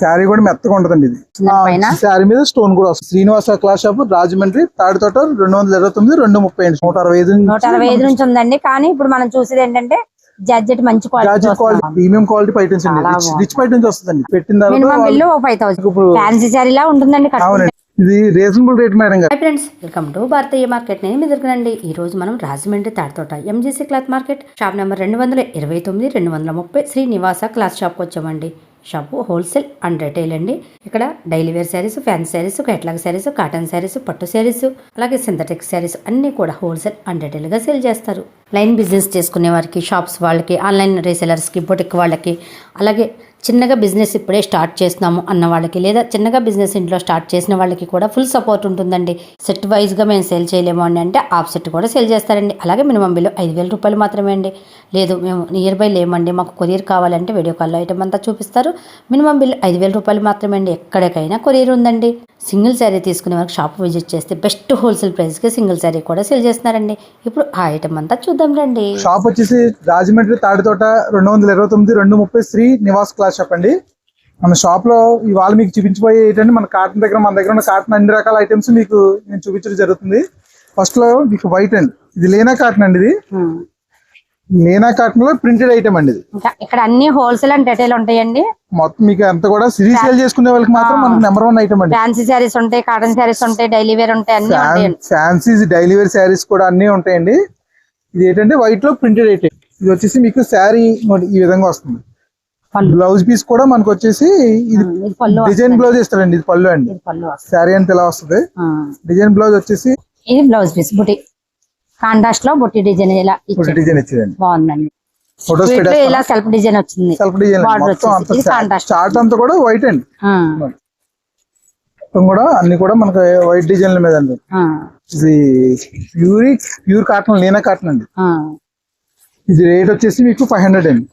శారీ కూడా మెత్తగా ఉంటదండి ఇది. శారీ మీద స్టోన్ కూడా వస్తుంది. శ్రీనివాస క్లాస్ షాప్ రాజమండ్రి తాడి తోట రెండు వందల ఇరవై తొమ్మిది రెండు ముప్పై అండి నూట అరవై ఐదు నూట అరవై ఐదు నుంచి ఉందండి. కానీ ఇప్పుడు మనం చూసేది ఏంటంటే జడ్జెట్ మంచి quality quality premium quality items అండి రిచ్ ఐటమ్స్ వస్తుందండి. పెట్టిన తర్వాత ఫ్యాన్సీ శారీ లా ఉంటుందండి ఇది రీజనబుల్ రేట్ మేడం గారు. Friends welcome to Bharatiya market నేను మీ దగ్గరండి ఈ రోజు మనం Rajahmundry Tadithota MGC cloth market shop number రెండు వందల ఇరవై తొమ్మిది రెండు వందల ముప్పై శ్రీ నివాస క్లాత్ షాప్కి వచ్చామండి. షాపు హోల్సేల్ అండ్ రిటైల్ అండి. ఇక్కడ daily wear sarees fancy sarees catalogue sarees cotton sarees పట్టు శారీస్ అలాగే సింథటిక్ శారీస్ అన్నీ కూడా హోల్సేల్ అండ్ రిటైల్గా సేల్ చేస్తారు. లైన్ బిజినెస్ చేసుకునే వారికి షాప్స్ వాళ్ళకి ఆన్లైన్ రీసెలర్స్కి బొటిక్ వాళ్ళకి అలాగే చిన్నగా బిజినెస్ ఇప్పుడే స్టార్ట్ చేస్తున్నాము అన్న వాళ్ళకి లేదా చిన్నగా బిజినెస్ ఇంట్లో స్టార్ట్ చేసిన వాళ్ళకి కూడా ఫుల్ సపోర్ట్ ఉంటుందండి. సెట్ వైజ్గా మేము సేల్ చేయలేము అని అంటే ఆఫ్ సెట్ కూడా సేల్ చేస్తారండి. అలాగే మినిమం బిల్లు ఐదు వేల రూపాయలు మాత్రమే అండి. లేదు మేము నియర్ బై లేమండి. మాకు కొరియర్ కావాలంటే వీడియో కాల్లో ఐటమ్ అంతా చూపిస్తారు. మినిమం బిల్ ఐదు వేల రూపాయలు మాత్రమే అండి. ఎక్కడికైనా కొరియర్ ఉందండి. సింగిల్ శారీ తీసుకునే వరకు షాప్ విజిట్ చేస్తే బెస్ట్ హోల్సేల్ ప్రైస్కి సింగిల్ శారీ కూడా సేల్ చేస్తున్నారండి. ఇప్పుడు ఆ ఐటమ్ అంతా చూద్దాం రండి. షాప్ వచ్చేసి రాజమండ్రి తాడితోట రెండు వందల ఇరవై తొమ్మిది రెండు ముప్పై శ్రీ నివాస్ క్లాస్ షాప్ అండి మన షాప్లో ఇవాళ మీకు చూపించబోయే ఏంటంటే మన కాటన్ దగ్గర మన దగ్గర ఉన్న కాటన్ అన్ని రకాల ఐటమ్స్ మీకు నేను చూపించడం జరుగుతుంది. ఫస్ట్లో మీకు వైట్ అండి. ఇది లేనా కాటన్ అండి ఇది. లేనా కాటన్లో ప్రింటెడ్ ఐటమ్ అండి ఇది. ఇక్కడ అన్ని హోల్సేల్ అండ్ రిటైల్ ఉంటాయండి. మొత్తం మీకు అంతా కూడా సిరీస్ సేల్ చేసుకునే వాళ్ళకి మాత్రం మనకి నెంబర్ వన్ ఐటమ్ అండి. ఫ్యాన్సీ శారీస్ ఉంటాయి కాటన్ శారీస్ ఉంటాయి డైలీ వేర్ ఉంటాయి అన్ని ఫ్యాన్సీ డైలీ వేర్ శారీస్ కూడా అన్ని ఉంటాయండి. ఇది ఏంటంటే వైట్లో ప్రింటెడ్ ఐటమ్ ఇది వచ్చేసి మీకు శారీ ఈ విధంగా వస్తుంది. బ్లౌజ్ పీస్ కూడా మనకు వచ్చేసి ఇది డిజైన్ బ్లౌజ్ ఇస్తారండి ఇది పళ్ళు అండి. శారీ అంతా ఇలా వస్తుంది. డిజైన్ బ్లౌజ్ వచ్చేసి ఇది బ్లౌజ్ పీస్ బుట్టి కాంట్రాస్ట్లో బుట్టి డిజైన్ ఇలా డిజైన్ ఇచ్చేదండి బాగుందండి. ఫొటోస్ వీటిలో ఇలా సెల్ఫ్ డిజైన్ వచ్చింది. సెల్ఫ్. చార్ట్ అంతా కూడా వైట్ అండి. కూడా అన్ని కూడా మనకి వైట్ డిజైన్ల మీద అండి. ఇది ప్యూర్ ప్యూర్ కాటన్ లీనా కాటన్ అండి. ఇది రేట్ వచ్చేసి మీకు ఫైవ్ హండ్రెడ్ అండి.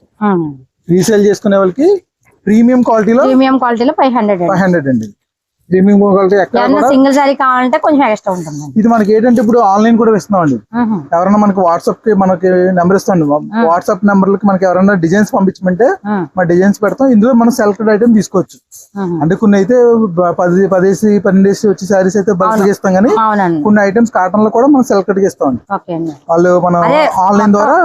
రీసేల్ చేసుకునే వాళ్ళకి ప్రీమియం క్వాలిటీలో ప్రీమియం క్వాలిటీలో ఫైవ్ హండ్రెడ్ ఫైవ్ హండ్రెడ్ అండి. ప్రీమియం క్వాలిటీ ఎక్కడ సింగిల్ శారీ కావాలంటే కొంచెం ఎక్స్ట్రా ఉంటుందండి. ఇది మనకి ఏంటంటే ఇప్పుడు ఆన్లైన్ కూడా ఇస్తున్నాం అండి ఎవరైనా మనకి వాట్సాప్కి మనకి నెంబర్ ఇస్తాండి వాట్సాప్ నెంబర్లకి మనకి ఎవరైనా డిజైన్స్ పంపించమంటే మా డిజైన్స్ పెడతాం. ఇందులో మనం సెలెక్టెడ్ ఐటమ్ తీసుకోవచ్చు. అంటే కొన్ని అయితే పది పదేసి పన్నెండేసి వచ్చే శారీస్ అయితే బల్క్ ఇస్తాం కానీ కొన్ని ఐటమ్స్ కాటన్లో కూడా మనం సెలెక్టెడ్గా ఇస్తాం అండి. వాళ్ళు మనం ఆన్లైన్ ద్వారా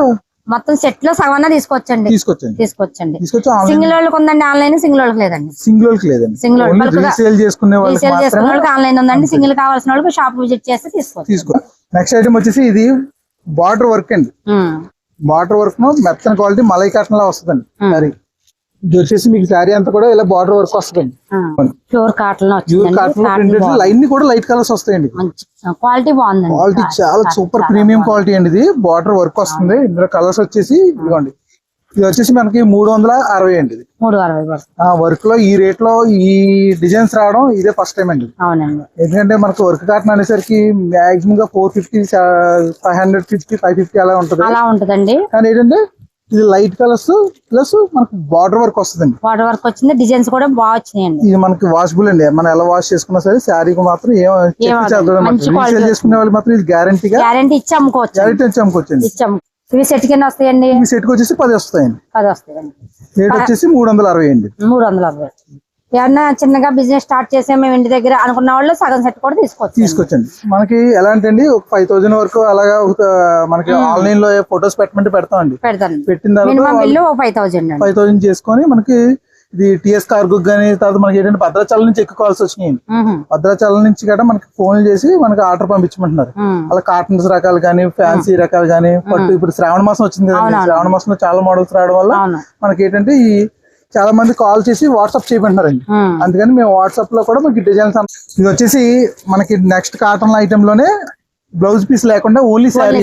మొత్తం సెట్లో తీసుకోవచ్చండి తీసుకొచ్చండి. తీసుకొచ్చండి. తీసుకొచ్చి ఆన్లైన్ సింగిల్ వాళ్ళకి ఉందండి ఆన్లైన్ సింగిల్ వాళ్ళకి లేదండి. సింగిల్ వాళ్ళకి లేదండి. రీసేల్ చేసుకునే వాళ్ళకి ఆన్లైన్ ఉందండి. సింగిల్ కావాల్సిన వాళ్ళకి షాప్ విజిట్ చేస్తే తీసుకోవచ్చు. తీసుకో నెక్స్ట్ ఐటమ్ వచ్చేసి ఇది బార్డర్ వర్క్ అండి. బార్డర్ వర్క్ మెత్తన క్వాలిటీ మలై కాటన్ లా వస్తుందండి Hmm. వచ్చేసి మీకు శారీ అంతా కూడా ఇలా బార్డర్ వర్క్ వస్తుందండి. ప్యూర్ కాటన్ ప్యూర్ కాటన్ బాగుంది. లైన్ కూడా లైట్ కలర్స్ వస్తాయండి. క్వాలిటీ బాగుందండి. క్వాలిటీ చాలా సూపర్ ప్రీమియం క్వాలిటీ అండి ఇది. బార్డర్ వర్క్ వస్తుంది. ఇందులో కలర్స్ వచ్చేసి ఇదిగోండి. ఇది వచ్చేసి మనకి మూడు వందల అరవై అండి ఇది. వర్క్. లో ఈ రేట్లో ఈ డిజైన్స్ రావడం ఇదే ఫస్ట్ టైం అండి. ఎందుకంటే మనకు వర్క్ కాటన్ అనేసరికి మాక్సిమం గా four fifty five hundred fifty five fifty అలా ఉంటుంది. అలా ఉంటదండి. కానీ ఏంటంటే ఇది లైట్ కలర్స్ ప్లస్ మనకు బార్డర్ వర్క్ వస్తుందండి. వాటర్ వర్క్ వచ్చింది డిజైన్స్ కూడా బాగా వచ్చినాయండి. ఇది మనకి వాషబుల్ అండి. మనం ఎలా వాష్ చేసుకున్నా సరే శారీకి మాత్రం ఏం ఏమవ్వదు. మంచి quality. రీసేల్ చేసుకునే వాళ్ళు మాత్రం ఇది గ్యారంటీగా గ్యారంటీ ఇచ్చి అమ్ముకోవచ్చు గ్యారంటీ అమ్ముకోవచ్చండి ఇచ్చి అమ్ము ఇవి సెట్ కింద వస్తాయండి? ఈ సెట్ వచ్చేసి పది వస్తాయండి. పది వస్తాయండి. రేట్ వచ్చేసి మూడు వందల అరవై అండి. మూడు వందల అరవై. ఏమన్నా చిన్నగా బిజినెస్ స్టార్ట్ చేసే మేము ఇంటి దగ్గర అనుకున్న వాళ్ళు సగం సెట్ కూడా తీసుకోవచ్చు. తీసుకొచ్చండి. మనకి ఎలా అంటే అండి ఒక ఫైవ్ థౌసండ్ వరకు అలాగా మనకి ఆన్లైన్లో ఫొటోస్ పెట్టమంటే పెడతామండి. పెడతాను. పెట్టిన తర్వాత మినిమం బిల్లు ఫైవ్ అండి. ఫైవ్ థౌసండ్ చేసుకొని మనకి ఇది టిఎస్ కార్గో కానీ తర్వాత మనకి ఏంటంటే భద్రాచలం నుంచి ఎక్కువ వచ్చినాయి భద్రాచలం నుంచి కూడా మనకి ఫోన్ చేసి మనకి ఆర్డర్ పంపించమంటున్నారు. అలా కాటన్స్ రకాలు కానీ ఫ్యాన్సీ రకాలు కానీ పట్టు ఇప్పుడు శ్రావణ మాసం వచ్చింది. శ్రావణ మాసంలో చాలా మోడల్స్ రావడం వల్ల మనకి ఏంటంటే ఈ చాలా మంది కాల్ చేసి వాట్సాప్ చేయమంటున్నారండి. అందుకని మేము వాట్సాప్లో కూడా మనకి డిజైన్స్ ఇది వచ్చేసి మనకి నెక్స్ట్ కాటన్ ఐటమ్లోనే బ్లౌజ్ పీస్ లేకుండా ఓన్లీ శారీ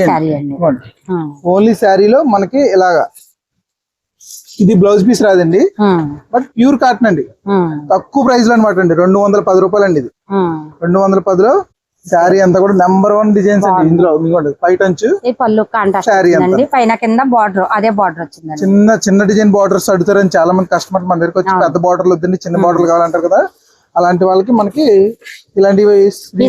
ఓన్లీ శారీలో మనకి ఇలాగా ఇది బ్లౌజ్ పీస్ రాదండి. బట్ ప్యూర్ కాటన్ అండి. తక్కువ ప్రైస్లో అనమాట అండి. రెండు వందల పది రూపాయలు అండి ఇది. రెండు వందల పదిలో శారీ అంతా కూడా నెంబర్ వన్ డిజైన్స్ అండి. ఇందులో మీకోండి పైట్ పళ్ళు శారీ. వచ్చిందండి. పైన కింద బార్డర్ అదే బార్డర్ వచ్చిందండి. చిన్న చిన్న డిజైన్ బార్డర్స్ అడుగుతారని చాలా మంది కస్టమర్ మన దగ్గరికి వచ్చి పెద్ద బార్డర్లు వద్దండి చిన్న బార్డర్లు కావాలంటారు కదా. అలాంటి వాళ్ళకి మనకి ఇలాంటివి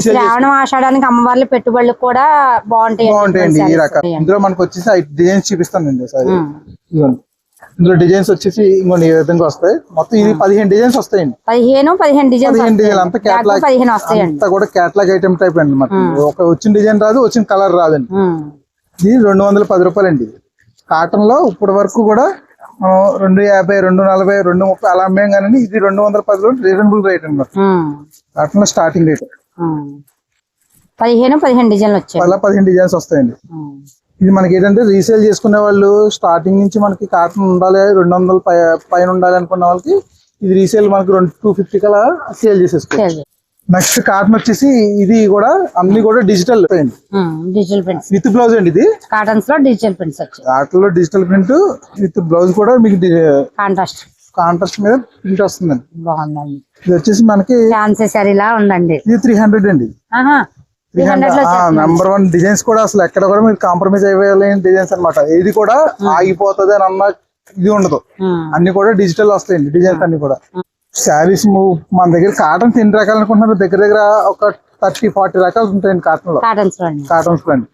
శ్రావణం ఆషాఢానికి అమ్మవార్ల పెట్టుబడులు కూడా బాగుంటాయి బాగుంటాయండి ఈ రకాలు ఇందులో మనకి వచ్చేసి డిజైన్స్ చూపిస్తానండి సారీ ఇందులో డిజైన్స్ వచ్చేసి ఇంకోటి ఈ విధంగా వస్తాయి. మొత్తం ఇది పదిహేను డిజైన్స్ వస్తాయండి. పదిహేను పదిహేను డిజైన్స్ పదిహేను డిజైన్ అంతా క్యాట్లాగ్ పదిహేను వస్తాయండి. అంతా కూడా క్యాట్లాగ్ ఐటమ్ టైప్ అండి మనకి ఒక వచ్చిన డిజైన్ రాదు వచ్చిన కలర్ రాదండి. ఇది రెండు వందల పది రూపాయలు అండి కాటన్లో ఇప్పటి వరకు కూడా మనం రెండు యాభై రెండు నలభై రెండు ముప్పై అలా అమ్మేం కానీ ఇది రెండు వందల పదిలో రీజనబుల్ రేట్ అండి ఉమ్. కాటన్లో స్టార్టింగ్ రేట్. పదిహేను పదిహేను డిజైన్లు వచ్చాయి. అలా పదిహేను డిజైన్స్ వస్తాయండి. ఇది మనకి ఏంటంటే రీసేల్ చేసుకునే వాళ్ళు స్టార్టింగ్ నుంచి మనకి కాటన్ ఉండాలి రెండు వందల పైన ఉండాలి అనుకున్న వాళ్ళకి ఇది రీసేల్ మనకి రెండు టూ ఫిఫ్టీ కలా సేల్ చేసేసుకోవాలి సరే. నెక్స్ట్ కాటన్ వచ్చేసి ఇది కూడా అన్ని కూడా digital um. Digital prints with blouse అండి ఇది? కాటన్స్లో డిజిటల్ ప్రింట్స్ వచ్చాయి. వాటిలో డిజిటల్ ప్రింట్ విత్ బ్లౌజ్ కూడా మీకు కాంట్రాస్ట్ కాంట్రాస్ట్ మీద ప్రింట్ వస్తుందండి. బాగుందండి. ఇది వచ్చేసి మనకి ఫ్యాన్సీ సారీలా ఉందండి. ఇది త్రీ హండ్రెడ్ అండి. నెంబర్ వన్ డిజైన్స్ కూడా అసలు ఎక్కడ కూడా మీరు కాంప్రమైజ్ అయ్యలేని డిజైన్స్ అన్నమాట. ఇది కూడా ఆగిపోతుంది అని అన్న ఇది ఉండదు. ఉమ్. అన్ని కూడా డిజిటల్ వస్తాయండి డిజైన్స్ అన్ని కూడా. శారీస్ మన దగ్గర కాటన్స్ ఎన్ని రకాలు అనుకుంటున్నారు దగ్గర దగ్గర ఒక థర్టీ ఫార్టీ రకాలు ఉంటాయండి కాటన్లో కాటన్స్లో అండి.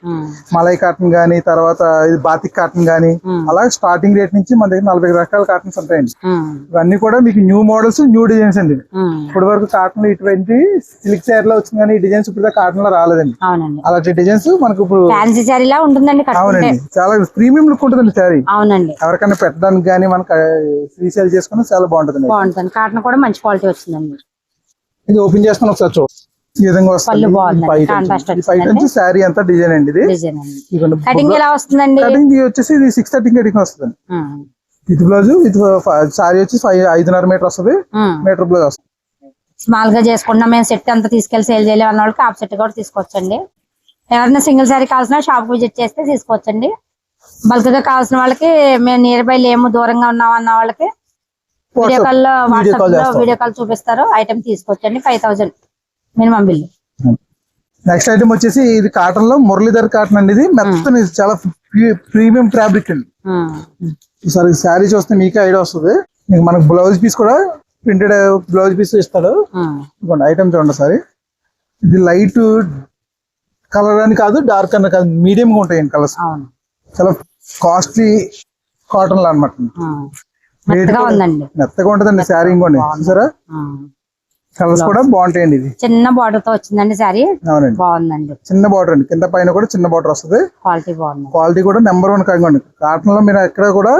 మలై కాటన్ గానీ తర్వాత ఇది బాతిక్ కాటన్ గానీ Hmm. అలా స్టార్టింగ్ రేట్ నుంచి మన దగ్గర నలభై రకాల కాటన్స్ ఉంటాయండి. ఇవన్నీ కూడా మీకు న్యూ మోడల్స్ న్యూ డిజైన్స్ అండి. ఇప్పటి వరకు కాటన్లో ఇటువంటి సిల్క్ శారీ లో వచ్చింది కానీ ఈ డిజైన్స్ ఇప్పుడు కాటన్లో రాలేదండి అలాంటి డిజైన్స్ మనకు ఇప్పుడు అవునండి. చాలా ప్రీమియం లుక్ ఉంటుందండి శారీ అవునండి. ఎవరికైనా పెట్టడానికి కానీ మనకు రీసేల్ చేసుకుని చాలా బాగుంటుంది బాగుంటుంది. కాటన్ కూడా మంచి క్వాలిటీ వచ్చిందండి. ఇది ఓపెన్ చేస్తాను ఒకసారి చూ ఈ విధంగా శారీ అంతా డిజైన్ అండి ఇది. కటింగ్ ఎలా వస్తుందండి? కటింగ్ వచ్చేసి ఇది సిక్స్ థర్టీ కటింగ్ వస్తుంది. బ్లౌజ్ శారీ వచ్చి ఫైవ్ ఐదున్నర మీటర్ వస్తుంది. మీటర్ బ్లౌజ్ వస్తుంది. స్మాల్గా చేసుకున్నా మేము సెట్ అంతా తీసుకెళ్ళి సేల్ చేయలేము అన్న వాళ్ళకి హాఫ్ సెట్ కూడా తీసుకోవచ్చండి. ఎవరైనా సింగిల్ సారీ కావాల్సిన షాప్ విజిట్ చేస్తే తీసుకోవచ్చండి. బల్క్గా కావాల్సిన వాళ్ళకి మేము నియర్ బై లేము దూరంగా ఉన్నాం అన్న వాళ్ళకి. వీడియో కాల్లో వాట్సాప్లో వీడియో కాల్ చూపిస్తారు. ఐటమ్ తీసుకోవచ్చండి. Five thousand minimum bill. Next item వచ్చేసి ఇది కాటన్లో మురళీధర్ కాటన్ అండి ఇది. మెత్తని చాలా ప్రీమియం ఫ్యాబ్రిక్ అండి. ఈసారి శారీ చూస్తే మీకే ఐడియా వస్తుంది. మీకు మనకు బ్లౌజ్ పీస్ కూడా ప్రింటెడ్ బ్లౌజ్ పీస్ ఇస్తాడు. ఇదిగోండి ఐటమ్ చూడండి సారీ ఇది లైట్ కలర్ అని కాదు డార్క్ అని కాదు మీడియం గా ఉంటాయండి కలర్స్. చాలా కాస్ట్లీ కాటన్లో అనమాట. మెత్తగా ఉంటుందండి శారీ ఇంకోండి చూసారా. కలర్స్ కూడా బాగుంటాయండి ఇది చిన్న బార్డర్తో వచ్చిందండి సారీ అవునండి. బాగుందండి. చిన్న బార్డర్ అండి. కింద పైన కూడా చిన్న బార్డర్ వస్తుంది. క్వాలిటీ బాగుంది. క్వాలిటీ కూడా నెంబర్ వన్ కాకండి కాటన్లో మీరు ఎక్కడ కూడా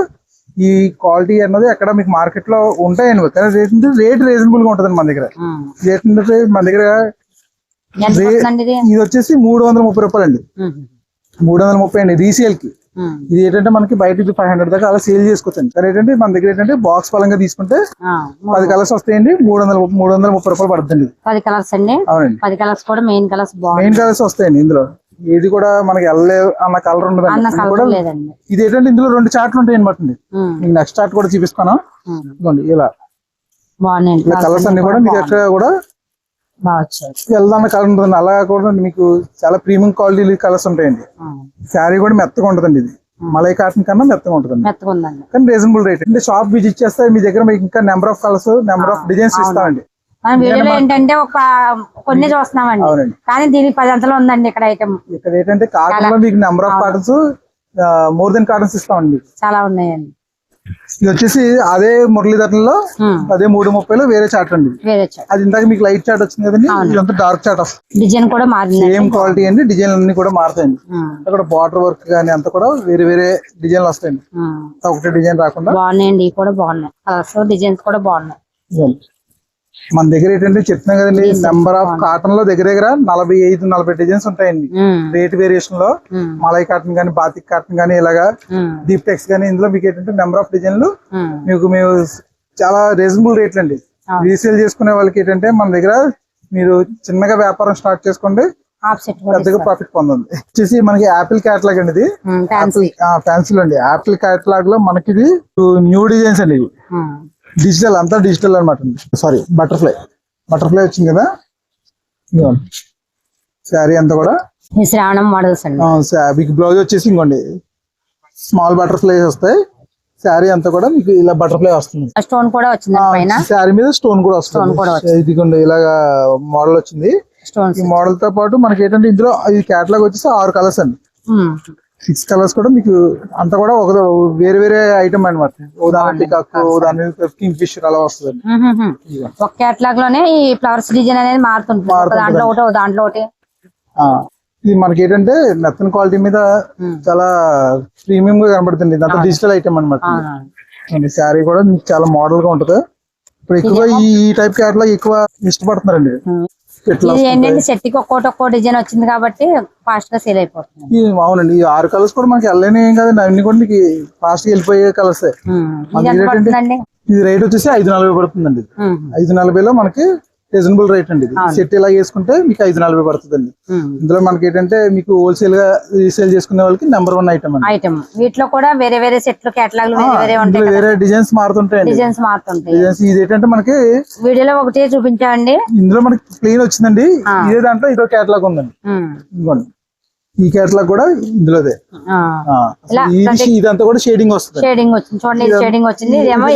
ఈ క్వాలిటీ అన్నది ఎక్కడ మీకు మార్కెట్లో ఉంటాయండి కానీ రేట్ రేట్ రీజనబుల్గా ఉంటుందండి మన దగ్గర. రేట్ మన దగ్గర ఇది? వచ్చేసి మూడు వందల ముప్పై రూపాయలు అండి. మూడు వందల ముప్పై అండి. రీసేల్కి. ఇది ఏంటంటే మనకి బయట ఫైవ్ హండ్రెడ్ దాకా అలా సేల్ చేసుకోవచ్చండి కానీ ఏంటంటే మన దగ్గర ఏంటంటే బాక్స్ పరంగా తీసుకుంటే పది కలర్స్ వస్తాయండి. మూడు వందల మూడు వందల ముప్పై రూపాయలు పడుతుంది పది కలర్స్ అండి. అవునండి. పది కలర్స్ కూడా మెయిన్ కలర్స్ మెయిన్ కలర్స్ వస్తాయండి ఇందులో. ఇది కూడా మనకి వెళ్ళలే అన్న కలర్ ఉండదండి. ఇది ఏంటంటే ఇందులో రెండు చార్ట్లు ఉంటాయి అనమాట అండి. ఉమ్. మీకు నెక్స్ట్ చార్ట్ కూడా చూపిస్తాను. ఇదిగోండి ఇలా. కలర్స్ అన్ని కూడా మీకు ఎక్కడ కూడా వెళ్దాన్న కలర్ ఉంటుంది. అలా కూడా మీకు చాలా ప్రీమియం క్వాలిటీ కలర్స్ ఉంటాయండి. శారీ కూడా మెత్తగా ఉంటుందండి ఇది. మలై కాటన్ కన్నా మెత్తగా ఉందండి. కానీ రీజనబుల్ రేట్ అంటే షాప్ విజిట్ చేస్తే మీ దగ్గర మీకు ఇంకా number of colours number of designs ఇస్తామండి. మన వీడియోలో ఏంటంటే ఒక కొన్ని చూస్తున్నామండి. అవునండి. కానీ దీనికి పది అంతలో ఉందండి ఇక్కడ ఐటమ్ ఇక్కడ ఏంటంటే కాటన్లో మీకు number of cottons more than cottons ఇస్తామండి. చాలా ఉన్నాయండి. ఇది వచ్చేసి అదే మురళీధరలో ఉమ్. అదే మూడు ముప్పైలో వేరే చార్ట్ అండి. అది ఇందాక మీకు లైట్ చార్ట్ వచ్చింది కదండి ఇదంతా డార్క్ చార్ట్ వస్తుంది డిజైన్ కూడా మారింది సేమ్ క్వాలిటీ అండి డిజైన్ అన్ని కూడా మారుతాయండి. అక్కడ బార్డర్ వర్క్ కానీ అంతా కూడా వేరే వేరే డిజైన్లు వస్తాయండి. ఒకటే డిజైన్ రాకుండా. బాగున్నాయండి కూడా బాగున్నాయి. కలర్స్ డిజైన్స్ కూడా బాగున్నాయి. మన దగ్గర ఏంటంటే చెప్తున్నాం కదండి నెంబర్ ఆఫ్ కాటన్లో దగ్గర దగ్గర నలభై ఐదు నలభై డిజైన్స్ ఉంటాయండి. రేట్ వేరియేషన్లో. మలై కాటన్ కానీ బాతిక్ కాటన్ కానీ ఇలాగా. డీప్ టెక్స్ కానీ ఇందులో మీకు ఏంటంటే నెంబర్ ఆఫ్ డిజైన్లు. మీకు మేము చాలా రీజనబుల్ రేట్లు అండి. రీసేల్ చేసుకునే వాళ్ళకి ఏంటంటే మన దగ్గర మీరు చిన్నగా వ్యాపారం స్టార్ట్ చేసుకోండి పెద్దగా ప్రాఫిట్ పొందండి. వచ్చేసి మనకి యాపిల్ క్యాటలాగ్ అండి ఇది. ఫ్యాన్సీ ఫ్యాన్సీలో అండి. యాపిల్ క్యాటలాగ్లో మనకి ఇది న్యూ డిజైన్స్ అండి ఇవి. డిజిటల్ అంతా డిజిటల్ అనమాట సారీ బటర్ఫ్లై బటర్ఫ్లై వచ్చింది కదా? శారీ అంతా కూడా. శ్రావణం మోడల్స్ అండి. మీకు బ్లౌజ్ వచ్చేసి ఇంకోండి. స్మాల్ బటర్ఫ్లైస్ వస్తాయి. శారీ అంతా కూడా మీకు ఇలా బటర్ఫ్లై వస్తుంది. స్టోన్ కూడా వచ్చింది శారీ మీద స్టోన్ కూడా వస్తుంది. ఇదిగోండి ఇలాగా మోడల్ వచ్చింది. ఈ మోడల్తో పాటు మనకి ఏంటంటే ఇందులో ఈ క్యాటలాగ్ వచ్చేసి ఆరు కలర్స్ అండి. సిక్స్ కలర్స్ కూడా మీకు అంతా కూడా ఒక వేరే వేరే ఐటమ్ అనమాట ఉదాహరణ కింగ్ ఫిషర్ అలా వస్తుంది ఒక కేటలాగ్లోనే ఈ ఫ్లవర్స్ డిజైన్ అనేది మారుతుంటుంది. దాంట్లో ఒకటి ఒక దాంట్లో ఒకటి. ఇది మనకి ఏంటంటే మెత్తన క్వాలిటీ మీద చాలా ప్రీమియం గా కనబడుతుంది. ఇదంతా డిజిటల్ ఐటమ్ అనమాట. శారీ కూడా చాలా మోడల్గా ఉంటది. ఇప్పుడు ఎక్కువ ఈ టైప్ క్యాట్లాగ్ ఎక్కువ ఇష్టపడుతున్నారండి. ఇది ఏంటంటే సెట్కి ఒక్కోటి ఒక్కో డిజైన్ వచ్చింది కాబట్టి ఫాస్ట్గా సేల్ అయిపోతుంది. అవునండి ఈ ఆరు కలర్స్ కూడా మనకి వెళ్ళలేని ఏం కాదండి అన్ని కూడా మీకు ఫాస్ట్గా వెళ్ళిపోయే కలర్స్. ఇది రేట్ వచ్చేసి ఐదు నలభై పడుతుందండి. ఐదు నలభైలో మనకి రీజనబుల్ రేట్ అండి ఇది. సెట్ ఇలా వేసుకుంటే మీకు ఐదు నలభై పడుతుందండి. ఉమ్. ఇందులో మనకి ఏంటంటే మీకు హోల్సేల్గా రీసేల్ చేసుకునే వాళ్ళకి నెంబర్ వన్ ఐటమ్ అండి. ఐటమ్ వీటిలో కూడా వేరే వేరే సెట్లు కేటలాగ్లు వేరే డిజైన్స్ మారుతుంటాయి. డిజైన్స్ ఇది ఏంటంటే మనకి వీడియోలో ఒకటే చూపించామండి ఇందులో మనకి ప్లెయిన్ వచ్చిందండి. ఇదే దాంట్లో ఇదో కేటలాగ్ ఉందండి. ఇదిగోండి. ఈ కేటలాగ్ కూడా ఇందులోదే. ఇదంతా కూడా షేడింగ్ వస్తుంది. షేడింగ్ వచ్చింది. చూడండి షేడింగ్ వచ్చింది. ఇదేమో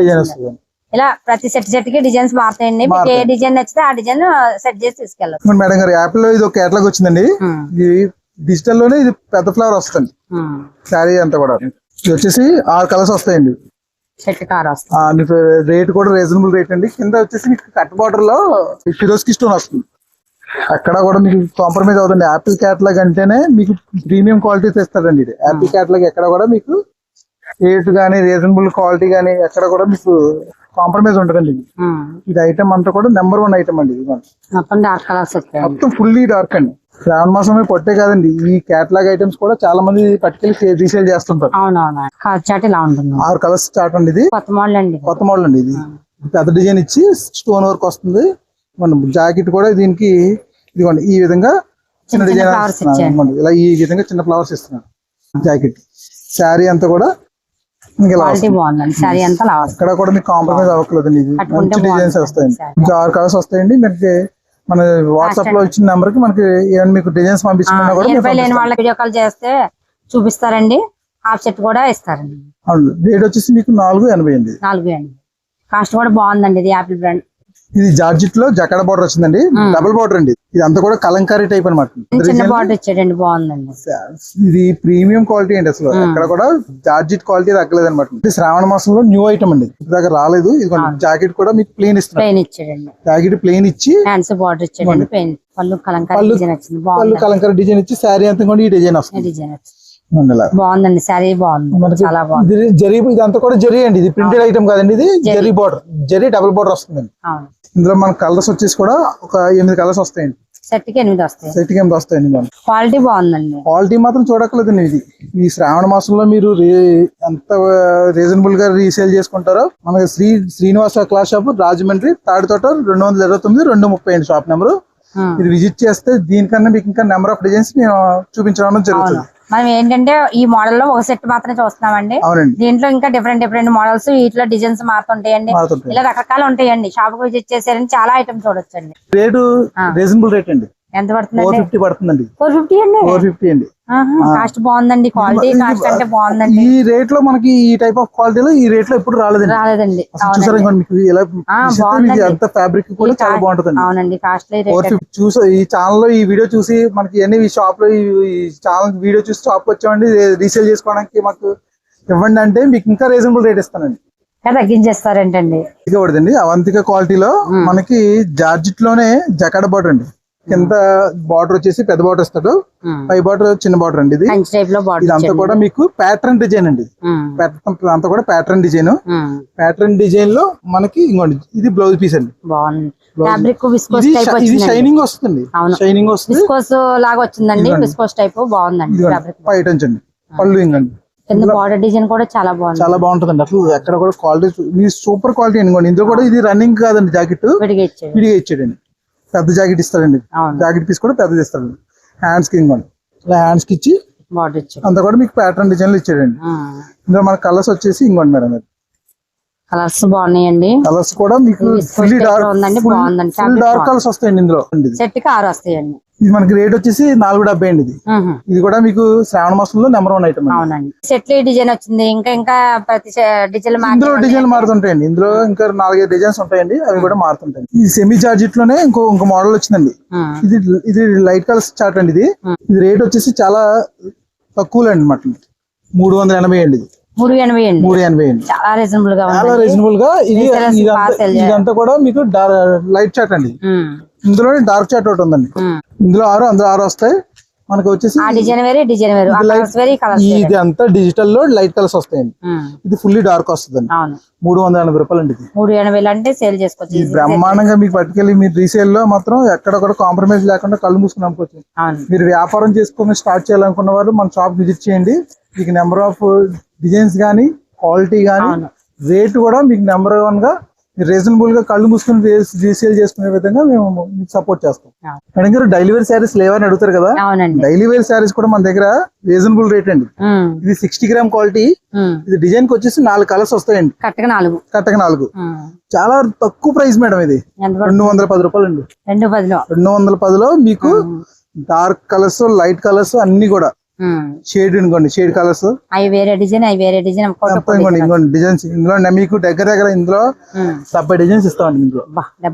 డిజైన్ వస్తుంది. ఇలా ప్రతి సెట్ సెట్కి డిజైన్స్ మారుతాయండి. మీకు ఏ డిజైన్ నచ్చితే ఆ డిజైన్ సెట్ చేసి ఇప్పుడు మేడం గారు యాపిల్లో ఇది ఒక కేటలాగ్ వచ్చిందండి. డిజిటల్లోనే ఇది పెద్ద ఫ్లవర్ వస్తుంది. ఉమ్. శారీ అంతా కూడా. ఇది వచ్చేసి ఆరు కలర్స్ వస్తాయండి. రేట్ కూడా రీజనబుల్ రేట్ అండి. కింద వచ్చేసి మీకు కట్ బార్డర్లో ఫిరోస్కి స్టోన్ వస్తుంది. అక్కడ కూడా మీకు కాంప్రమైజ్ అవుతుంది. యాపిల్ క్యాట్లాగ్ అంటేనే మీకు ప్రీమియం క్వాలిటీ తెస్తాడండి ఇది. యాపిల్ క్యాట్లాగ్ ఎక్కడ కూడా మీకు రేట్ కానీ రీజనబుల్ క్వాలిటీ కానీ ఎక్కడ కూడా మీకు కాంప్రమైజ్ ఉంటుందండి ఇది. ఇది ఐటమ్ అంతా కూడా నెంబర్ వన్ ఐటమ్ అండి ఇది. మొత్తం డార్క్ కలర్స్ మొత్తం ఫుల్లీ డార్క్ అండి. శ్రావణ మాసమే పొట్టే కాదండి. ఈ క్యాట్లాగ్ ఐటమ్స్ కూడా చాలా మంది పట్టుకెళ్ళి రీసేల్ చేస్తుంటారు. అవునవును. చాట్ ఇలా ఉంటుంది. ఆరు కలర్స్ స్టార్ట్ అండి ఇది. కొత్త మోడల్ అండి ఇది. కొత్త మోడల్ అండి ఇది. పెద్ద డిజైన్ ఇచ్చి స్టోన్ వర్క్ వస్తుంది. మన జాకెట్ కూడా దీనికి ఇదిగోండి ఈ విధంగా చిన్న డిజైన్ ఇలా ఈ విధంగా చిన్న ఫ్లవర్స్ ఇస్తున్నాను జాకెట్ శారీ అంతా కూడా క్వాలిటీ. బాగుందండి. సారీ అంతా ఇక్కడ కూడా మీకు కాంప్రమైజ్ కట్టుకుంటే మంచి డిజైన్స్ వస్తాయండి. ఇంకా ఆరు కలర్స్ వస్తాయండి. మనకి మన వాట్సాప్లో ఇచ్చిన నెంబర్కి మనకి ఏమైనా మీకు డిజైన్స్ పంపించుకున్నా కూడా లేని వాళ్ళకి వీడియో కాల్ చేస్తే చూపిస్తారండి. హాఫ్ సెట్ కూడా ఇస్తారండి. రేట్ వచ్చేసి మీకు నాలుగు ఎనభై అండి నాలుగు అండి. కాస్ట్ కూడా బాగుందండి ఇది యాపిల్ బ్రాండ్ ఇది జార్జిట్లో జక్కడ బార్డర్ వచ్చిందండి. డబుల్ బార్డర్ అండి. ఇది అంతా కూడా కలంకారీ టైప్ అనమాట ఇది ప్రీమియం క్వాలిటీ అండి అసలు. అక్కడ కూడా జార్జిట్ క్వాలిటీ తగ్గలేదు అనమాట ఇది శ్రావణ మాసంలో న్యూ ఐటమ్ అండి. ఇప్పటిదాకా రాలేదు. ఇది జాకెట్ కూడా మీకు ప్లేన్ ఇచ్చాడండి. జాకెట్ ప్లేన్ ఇచ్చి బార్డర్ ప్లెయిన్ పళ్ళు కలంకారీ డిజైన్ వచ్చింది. పళ్ళు బాగుంది కలంకారీ డిజైన్ ఇచ్చి శారీ అంతా కూడా ఈ డిజైన్ వస్తుంది. డిజైన్. బాగుందండి. సారీ బాగుంది. చాలా బాగుంది. ఇది జరీ ఇదంతా కూడా జరీ అండి. ఇది ప్రింటెడ్ ఐటమ్ కాదండి. ఇది zari. Border zari double border వస్తుందండి. ఇందులో మన కలర్స్ వచ్చేసి కూడా ఒక ఎనిమిది కలర్స్ వస్తాయండి. సెట్కి ఎనిమిది వస్తాయి. సెట్ ఎనిమిది వస్తాయండి క్వాలిటీ బాగుందండి. క్వాలిటీ మాత్రం చూడక్కర్లేదండి ఇది. ఈ శ్రావణ మాసంలో మీరు ఎంత రీజనబుల్గా రీసేల్ చేసుకుంటారో మనకి శ్రీ శ్రీనివాస క్లాస్ షాప్ రాజమండ్రి తాడితోట రెండు వందల ఇరవై తొమ్మిది రెండు ముప్పై అండి షాప్ నెంబర్. మీరు విజిట్ చేస్తే దీనికన్నా మీకు ఇంకా నెంబర్ ఆఫ్ డిజైన్స్ మేము చూపించడం జరుగుతుంది. మనం ఏంటంటే ఈ మోడల్లో ఒక సెట్ మాత్రమే చూస్తున్నామండి. దీంట్లో ఇంకా డిఫరెంట్ డిఫరెంట్ మోడల్స్ వీటిలో డిజైన్స్ మారుతుంటాయండి. మారుతుంటాయి. ఇలా రకరకాలు ఉంటాయండి. షాప్కి విజిట్ చేసారని చాలా ఐటమ్స్ చూడొచ్చండి. రేటు రీజనబుల్ రేట్ అండి. ఎంత ఫోర్ పడుతుందండి ఫిఫ్టీ పడుతుందండి. ఫోర్ ఫిఫ్టీ అండి? ఫోర్ ఫిఫ్టీ అండి. కాస్ట్ బాగుందండి క్వాలిటీ కాస్ట్ అంటే బాగుందండి. ఈ రేట్లో మనకి ఈ టైప్ ఆఫ్ క్వాలిటీలో ఈ రేట్లో ఎప్పుడు రాలేదండి. రాలేదండి మీకు ఇలా. అంత ఫ్యాబ్రిక్ కూడా చాలా బాగుంటుందండి. అవునండి ఫోర్ ఫిఫ్టీ చూసి ఈ ఛానల్లో ఈ వీడియో చూసి మనకి ఇవన్నీ ఈ షాప్లో ఈ ఛానల్ వీడియో చూసి షాప్ వచ్చామండి. రీసేల్ చేసుకోవడానికి మాకు ఇవ్వండి అంటే మీకు ఇంకా రీజనబుల్ రేట్ ఇస్తానండి. తగ్గించేస్తారేంటండి? పడుతుంది అవంతిక క్వాలిటీలో మనకి జార్జిట్లోనే జకాడ బార్డర్ అండి. కింద బార్డర్ వచ్చేసి పెద్ద బార్డర్ ఇస్తాడు. పై బార్డర్ చిన్న బార్డర్ అండి ఇది. ఇదంతా కూడా మీకు ప్యాటర్న్ డిజైన్ అండి అంతా కూడా ప్యాటర్న్ డిజైన్ ప్యాటర్న్ డిజైన్లో మనకి ఇంకోండి ఇది బ్లౌజ్ పీస్ అండి. బాగుంది. ఫ్యాబ్రిక్ విస్కోస్ ఇది షైనింగ్ వస్తుంది. షైనింగ్ వస్తుంది. లాగా వచ్చిందండి. విస్కోస్ టైప్ బాగుందండి ఉంచండి పళ్ళు ఇంకండి కింద బార్డర్ డిజైన్ కూడా చాలా బాగుంది. చాలా బాగుంటుందండి. అసలు ఎక్కడ కూడా క్వాలిటీ సూపర్ క్వాలిటీ అనుకోండి ఇందులో కూడా ఇది రన్నింగ్ కాదండి జాకెట్ విడిగా ఇచ్చాడు విడిగా ఇచ్చాడండి. పెద్ద జాకెట్ ఇస్తాడండి. అవును. జాకెట్ పీస్ కూడా పెద్దది ఇస్తాడండి హ్యాండ్స్కి ఇంకోండి ఇలా హ్యాండ్స్కి ఇచ్చి అంతా కూడా మీకు ప్యాటర్న్ డిజైన్లు ఇచ్చాడండి. ఇందులో మన కలర్స్ వచ్చేసి ఇంకోండి మేడం కలర్స్ బాగున్నాయండి. కలర్స్ కూడా మీకు ఫుల్ డార్క్. కలర్స్ వస్తాయండి ఇందులో. ఇది సెట్కి ఆరు వస్తాయండి. ఇది మనకి రేట్ వచ్చేసి నాలుగు డెబ్బై అండి ఇది. ఇది కూడా మీకు శ్రావణ మాసంలో నెంబర్ వన్ ఐటమ్ అవునండి. సెట్ డిజైన్ వచ్చింది. ఇంకా ఇంకా ప్రతి డిజైన్ ఇందులో డిజైన్ మారుతుంటాయండి. ఇందులో ఇంకా నాలుగైదు డిజైన్స్ ఉంటాయండి. అవి కూడా మారుతుంటాయి ఈ సెమీ జార్జిట్లోనే ఇంకో ఇంకో మోడల్ వచ్చిందండి. ఇది ఇది లైట్ కలర్ చార్ట్ అండి ఇది. ఇది రేట్ వచ్చేసి చాలా తక్కువలో అండి మటన్. మూడు వందల ఎనభై అండి ఇది. మూడు ఎనభై అండి. మూడు ఎనభై అండి. చాలా రీజనబుల్గా చాలా ఉంది రీజనబుల్గా ఇది ఇదంతా కూడా మీకు లైట్ చాట్ అండి. ఇందులో డార్క్ చాట్ ఒకటి ఉందండి. ఇందులో ఆరు అందులో ఆరు వస్తాయి. మనకి వచ్చేసి డిజైన్ వేరే డిజైన్ వేరు. ఇది అంతా డిజిటల్లో లైట్ కలర్స్ వస్తాయండి. ఇది ఫుల్లీ డార్క్ వస్తుందండి. మూడు వందల ఎనభై రూపాయలు అండి మూడు ఎనభై అంటే సేల్ చేసుకోవచ్చు. బ్రహ్మాండంగా మీకు పట్టుకెళ్ళి మీరు రీసేల్లో మాత్రం ఎక్కడ కూడా కాంప్రమైజ్ లేకుండా కళ్ళు మూసుకుని అమ్ముకోవచ్చు. మీరు వ్యాపారం చేసుకుని స్టార్ట్ చేయాలనుకున్న వారు మన షాప్ విజిట్ చేయండి. మీకు నెంబర్ ఆఫ్ డిజైన్స్ కానీ క్వాలిటీ కానీ అవును. రేట్ కూడా మీకు నెంబర్ వన్గా రీజనబుల్గా కళ్ళు మూసుకుని రీసేల్ చేసుకునే విధంగా మేము మీకు సపోర్ట్ చేస్తాం. మేడం గారు డైలీ వేర్ శారీస్ లేవని అడుగుతారు కదా? డైలీ వేర్ శారీస్ కూడా మన దగ్గర రీజనబుల్ రేట్ అండి. ఇది సిక్స్టీ గ్రామ్ క్వాలిటీ. ఇది డిజైన్కి వచ్చేసి నాలుగు కలర్స్ వస్తాయండి. కరెక్ట్గా నాలుగు. చాలా తక్కువ ప్రైస్ మేడం ఇది. రెండు వందల పది రూపాయలు అండి రెండు వందల పదిలో మీకు డార్క్ కలర్స్ లైట్ కలర్స్ అన్ని కూడా. షేడ్ అనుకోండి షేడ్ కలర్స్ అవి వేరే డిజైన్ అవి వేరే డిజైన్ ఇంకోండి. ఇంకోండి డిజైన్స్ ఇందులో మీకు దగ్గర దగ్గర ఇందులో. డెబ్బై డిజైన్స్ ఇస్తామండి ఇందులో.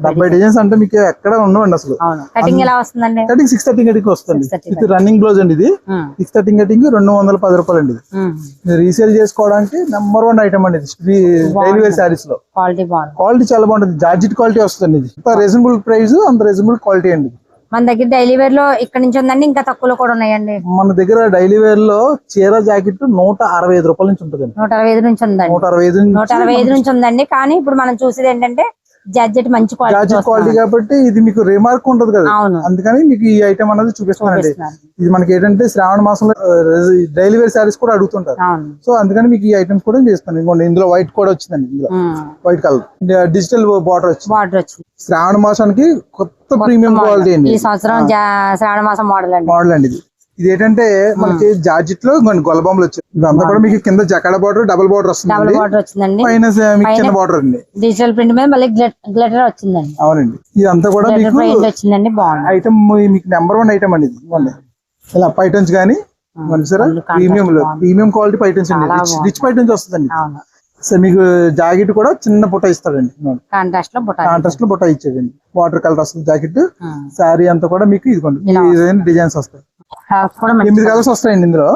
డెబ్బై డిజైన్స్ అంటే మీకు ఎక్కడ ఉండవండి అసలు. కటింగ్ ఎలా వస్తుందండి? కటింగ్ సిక్స్ థర్టీ కటింగ్ వస్తుంది. 630 ఇది రన్నింగ్ బ్లౌజ్ అండి ఇది. సిక్స్ థర్టీ కటింగ్ రెండు వందల పది రూపాయలు అండి ఇది రీసేల్ చేసుకోవడానికి నెంబర్ వన్ ఐటమ్ అండి డైలీ వేర్ శారీస్లో. క్వాలిటీ బాగుంది క్వాలిటీ చాలా బాగుంటుంది. జార్జిట్ క్వాలిటీ వస్తుంది ఇది. రీజనబుల్ ప్రైస్ అంత రీజనబుల్ క్వాలిటీ అండి మన దగ్గర డైలీ వేర్లో ఇక్కడ నుంచి ఉందండి ఇంకా తక్కువలో కూడా ఉన్నాయండి. మన దగ్గర డైలీ వేర్లో చీర జాకెట్ నూట అరవై ఐదు రూపాయల నుంచి ఉంటుందండి. నూట అరవై ఐదు నుంచి ఉందండి. నూట అరవై ఐదు నూట అరవై ఐదు నుంచి ఉందండి. కానీ ఇప్పుడు మనం చూసేది ఏంటంటే జార్జెట్ మంచి క్వాలిటీ క్వాలిటీ కాబట్టి ఇది మీకు రిమార్క్ ఉంటది కదా. అందుకని మీకు ఈ ఐటమ్ అనేది చూపిస్తానండి. ఇది మనకి ఏంటంటే శ్రావణ మాసంలో డైలీ వేర్ శారీస్ కూడా అడుగుతుంటారు. సో అందుకని మీకు ఈ ఐటమ్స్ కూడా చేస్తాను. ఇదిగోండి ఇందులో వైట్ కూడా వచ్చిందండి ఇందులో. వైట్ కలర్ డిజిటల్ బార్డర్ వచ్చింది. బార్డర్ వచ్చింది. శ్రావణ మాసానికి కొత్త ప్రీమియం క్వాలిటీ అండి. ఈ సంవత్సరం శ్రావణ మాసం మోడల్ అండి. మోడల్ అండి ఇది. ఇది ఏంటంటే మనకి జార్జిట్లో గొల్లబొమ్మలు వచ్చాయి. ఇదంతా కూడా మీకు కింద జకాడ బార్డర్ డబుల్ బార్డర్ వస్తుంది బార్డర్ వచ్చిందండి. పైన చిన్న బార్డర్ అండి డిజిటల్ ప్రింట్ మీద మళ్ళీ గ్లిటర్ వచ్చిందండి. అవునండి. ఇదంతా కూడా మీకు వచ్చిందండి బాగుంది. ఐటమ్ మీకు నెంబర్ వన్ ఐటమ్ అండి ఇది. ఇలా పైటన్స్ కానీ సరే. ప్రీమియం లో ప్రీమియం క్వాలిటీ పైటన్స్ అండి. రిచ్ పైటన్స్ వస్తుందండి. సో మీకు జాకెట్ కూడా చిన్న బుట్ట ఇస్తాడండి. కాంట్రాస్ట్లో బుట్ట కాంట్రాస్ట్లో బుట్ట ఇచ్చేదండి వాటర్ కలర్ వస్తుంది జాకెట్. శారీ అంతా కూడా మీకు ఇదిగోండి. డిజైన్స్ వస్తాయి. ఎనిమిది కలర్స్ వస్తాయండి ఇందులో.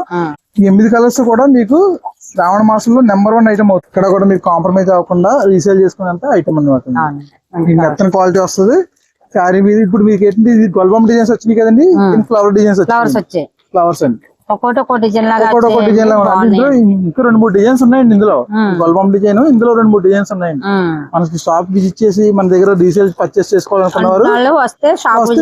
ఎనిమిది కలర్స్ కూడా మీకు శ్రావణ మాసంలో నెంబర్ వన్ ఐటమ్ అవుతుంది. ఇక్కడ కూడా మీకు కాంప్రమైజ్ అవ్వకుండా రీసేల్ చేసుకునేంత ఐటమ్ అనమాట మెత్తన క్వాలిటీ వస్తుంది. శారీ మీద ఇప్పుడు మీకు ఏంటంటే ఇది గొల్బమ్ డిజైన్స్ వచ్చినాయి కదండి. ఫ్లవర్ డిజైన్స్ ఫ్లవర్స్ వచ్చాయి. ఫ్లవర్స్ అండి. ఒక్కోటి ఒక్కో డిజైన్ లాగా. డిజైన్. ఇందులో ఇంకా రెండు మూడు డిజైన్స్ ఉన్నాయండి ఇందులో. గొల్బమ్ డిజైన్ ఇందులో రెండు మూడు డిజైన్స్ ఉన్నాయండి. మనకి షాప్ విజిట్ చేసి మన దగ్గర రీసేల్ పర్చేస్ చేసుకోవాలనుకున్నవారు వస్తే షాప్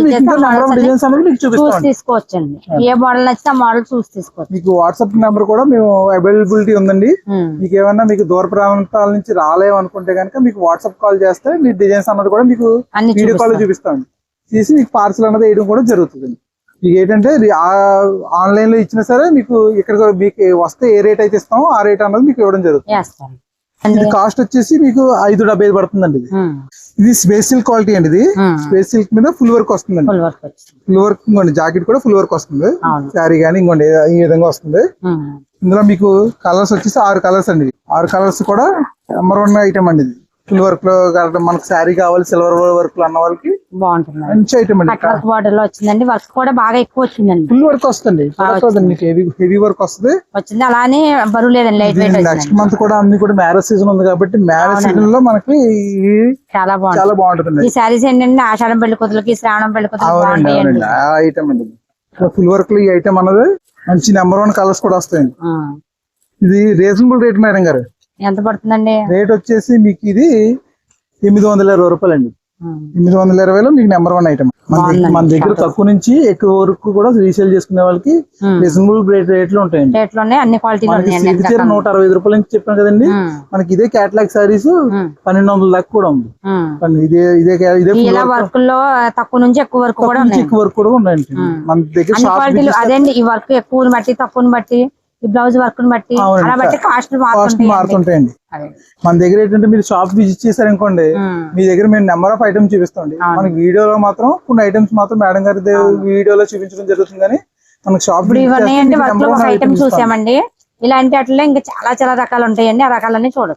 డిజైన్స్ అనేది మీకు చూసి చూపిస్తాం తీసుకోవచ్చండి. ఏ మోడల్ నచ్చితే ఆ మోడల్ చూసి తీసుకోవచ్చు. మీకు వాట్సాప్ నెంబర్ కూడా మేము అవైలబిలిటీ ఉందండి. మీకు ఏమన్నా మీకు దూర ప్రాంతాల నుంచి రాలేము అనుకుంటే కనుక మీకు వాట్సాప్ కాల్ చేస్తే మీ డిజైన్స్ అన్నది కూడా మీకు వీడియో కాల్ చూపిస్తాం. తీసి మీకు పార్సల్ అన్నది వేయడం కూడా జరుగుతుంది మీకు ఏంటంటే ఆన్లైన్లో ఇచ్చినా సరే మీకు ఇక్కడ మీకు వస్తే ఏ రేట్ అయితే ఇస్తామో ఆ రేట్ అన్నది మీకు ఇవ్వడం జరుగుతుంది. ఇది కాస్ట్ వచ్చేసి మీకు ఐదు డెబ్బై ఐదు పడుతుందండి ఇది. ఇది స్పేస్ సిల్క్ క్వాలిటీ అండి ఇది. స్పేస్ సిల్క్ మీద ఫుల్ వర్క్ వస్తుందండి. ఫుల్ వర్క్ వచ్చింది. ఫుల్ వర్క్ ఇంకోండి జాకెట్ కూడా ఫుల్ వర్క్ వస్తుంది. శారీ కానీ ఇంకోండి ఈ విధంగా వస్తుంది. ఇందులో మీకు కలర్స్ వచ్చేసి ఆరు కలర్స్ అండి ఆరు కలర్స్ కూడా నెంబర్ వన్ ఐటమ్ అండి ఇది. వర్క్లో కాకుండా మనకు శారీ కావాలి సిల్వర్ వర్క్లో అన్న వాళ్ళకి బాగుంటుంది. మంచి ఐటమ్ అండి. బార్డర్లో వచ్చిందండి. వర్క్ కూడా బాగా ఎక్కువ వచ్చిందండి. ఫుల్ వర్క్ వస్తుంది మీకు హెవీ హెవీ వర్క్ వస్తుంది. వచ్చింది. అలానే బరువు లేదండి లైట్ వెయిట్ నెక్స్ట్ మంత్ కూడా అన్ని కూడా మ్యారేజ్ సీజన్ ఉంది కాబట్టి మ్యారేజ్ సీజన్లో మనకి చాలా బాగుంది చాలా బాగుంటుంది ఈ శారీస్ ఏంటంటే ఆషాఢం పెళ్ళి కూతులకి శ్రావణం పెళ్ళి కూతులకి ఆ ఐటమ్ అండి. ఫుల్ వర్క్లో ఈ ఐటమ్ అన్నది మంచి నెంబర్ వన్ కలర్స్ కూడా వస్తాయండి. ఇది రీజనబుల్ రేట్ మేడం గారు. ఎంత పడుతుందండి? రేట్ వచ్చేసి మీకు ఇది ఎనిమిది వందల ఇరవై రూపాయలు అండి. ఎనిమిది వందల ఇరవైలో మీకు నెంబర్ వన్ ఐటమ్. మన దగ్గర తక్కువ నుంచి ఎక్కువ వరకు కూడా రీసేల్ చేసుకునే వాళ్ళకి. రీజనబుల్ రేట్ రేట్లు ఉంటాయండి. చీర నూట అరవై ఐదు రూపాయల నుంచి చెప్పాను కదండి. మనకి ఇదే క్యాటలాగ్ సారీస్. పన్నెండు వందల దాకా కూడా ఉంది. ఇదే ఇదే తక్కువ నుంచి ఎక్కువ వరకు ఎక్కువ వరకు కూడా ఉన్నాయండి. మన దగ్గర అదేండి ఈ వర్క్ ఎక్కువ బట్టి తక్కువని బట్టి ఈ బ్లౌజ్ వర్క్ని బట్టి. అలా బట్టి కాస్ట్ కాస్ట్ మారుతుంటాయి మారుతుంటాయండి. మన దగ్గర ఏంటంటే మీరు షాప్ విజిట్ చేశారనుకోండి ఉమ్. మీ దగ్గర మేము నెంబర్ ఆఫ్ ఐటమ్స్ చూపిస్తామండి. మనకి వీడియోలో మాత్రం కొన్ని ఐటమ్స్ మాత్రం మేడం గారి వీడియోలో చూపించడం జరుగుతుంది కానీ మనకి షాప్ ఇవన్నీ అంటే వర్క్లో ఐటమ్ చూసామండి. ఇలాంటి వాటిలో ఇంకా చాలా చాలా రకాలు ఉంటాయండి. ఆ రకాలన్నీ చూడొచ్చు.